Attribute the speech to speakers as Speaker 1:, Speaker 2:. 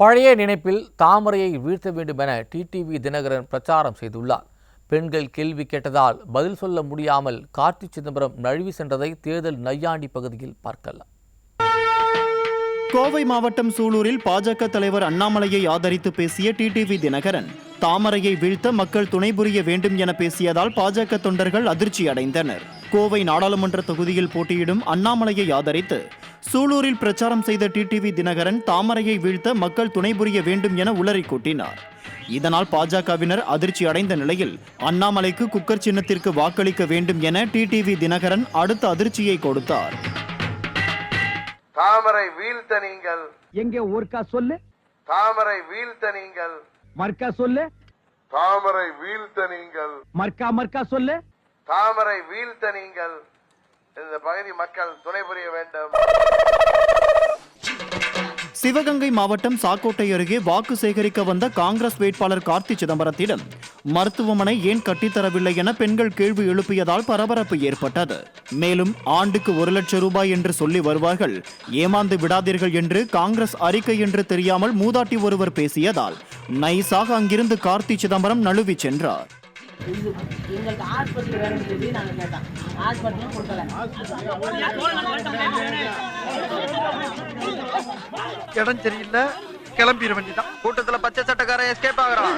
Speaker 1: பழைய நினைப்பில் தாமரையை வீழ்த்த வேண்டும் என டிடிவி தினகரன் பிரச்சாரம் செய்துள்ளார். பெண்கள் கேள்வி கேட்டதால் பதில் சொல்ல முடியாமல் கார்த்தி சிதம்பரம் நழுவி சென்றதை தேர்தல் நையாண்டி பகுதியில் பார்க்கலாம்.
Speaker 2: கோவை மாவட்டம் சூலூரில் பாஜக தலைவர் அண்ணாமலையை ஆதரித்து பேசிய டிடிவி தினகரன் தாமரையை வீழ்த்த மக்கள் துணை புரிய வேண்டும் என பேசியதால் பாஜக தொண்டர்கள் அதிர்ச்சி அடைந்தனர் கோவை நாடாளுமன்ற தொகுதியில் போட்டியிடும் அண்ணாமலையை ஆதரித்து சூலூரில் பிரச்சாரம் செய்த டிடிவி தினகரன் தாமரையை வீழ்த்த மக்கள் துணை புரிய வேண்டும் என உளறி கூட்டினார். இதனால் பாஜகவினர் அதிர்ச்சி அடைந்த நிலையில் அண்ணாமலைக்கு குக்கர் சின்னத்திற்கு வாக்களிக்க வேண்டும் என டிடிவி தினகரன் அடுத்த அதிர்ச்சியை கொடுத்தார்.
Speaker 3: தாமரை வீழ்த்த நீங்கள்.
Speaker 4: எங்க ஒருக்கா சொல்லு.
Speaker 3: தாமரை வீழ்த்த நீங்கள்.
Speaker 4: மர்க்கா சொல்லு.
Speaker 3: தாமரை வீழ்த்த நீங்கள்.
Speaker 4: மர்க்கா மர்க்கா சொல்லு.
Speaker 3: தாமரை வீழ்த்த நீங்கள். இந்த பகுதி மக்கள் துணை புரிய வேண்டும்.
Speaker 2: சிவகங்கை மாவட்டம் சாக்கோட்டை அருகே வாக்கு சேகரிக்க வந்த காங்கிரஸ் வேட்பாளர் கார்த்தி சிதம்பரத்திடம் மருத்துவமனை ஏன் கட்டித்தரவில்லை என பெண்கள் கேள்வி எழுப்பியதால் பரபரப்பு ஏற்பட்டது. மேலும் ஆண்டுக்கு ஒரு லட்சம் ரூபாய் என்று சொல்லி வருவார்கள். ஏமாந்து விடாதீர்கள் என்று காங்கிரஸ் அறிக்கை என்று தெரியாமல் மூதாட்டி ஒருவர் பேசியதால் நைசாக அங்கிருந்து கார்த்தி சிதம்பரம் நழுவி சென்றார்.
Speaker 5: இது எங்களுக்கு ஹாஸ்பிட்டல் வேணும்னு சொல்லி நாங்கள் கேட்டோம். ஹாஸ்பிட்டலும் கொடுக்கல.
Speaker 6: இடம் சரியில்லை. கிளம்பிட வேண்டியதான் கூட்டத்துல பச்சை சட்டக்காரன் எஸ்கேப் ஆகுறான்.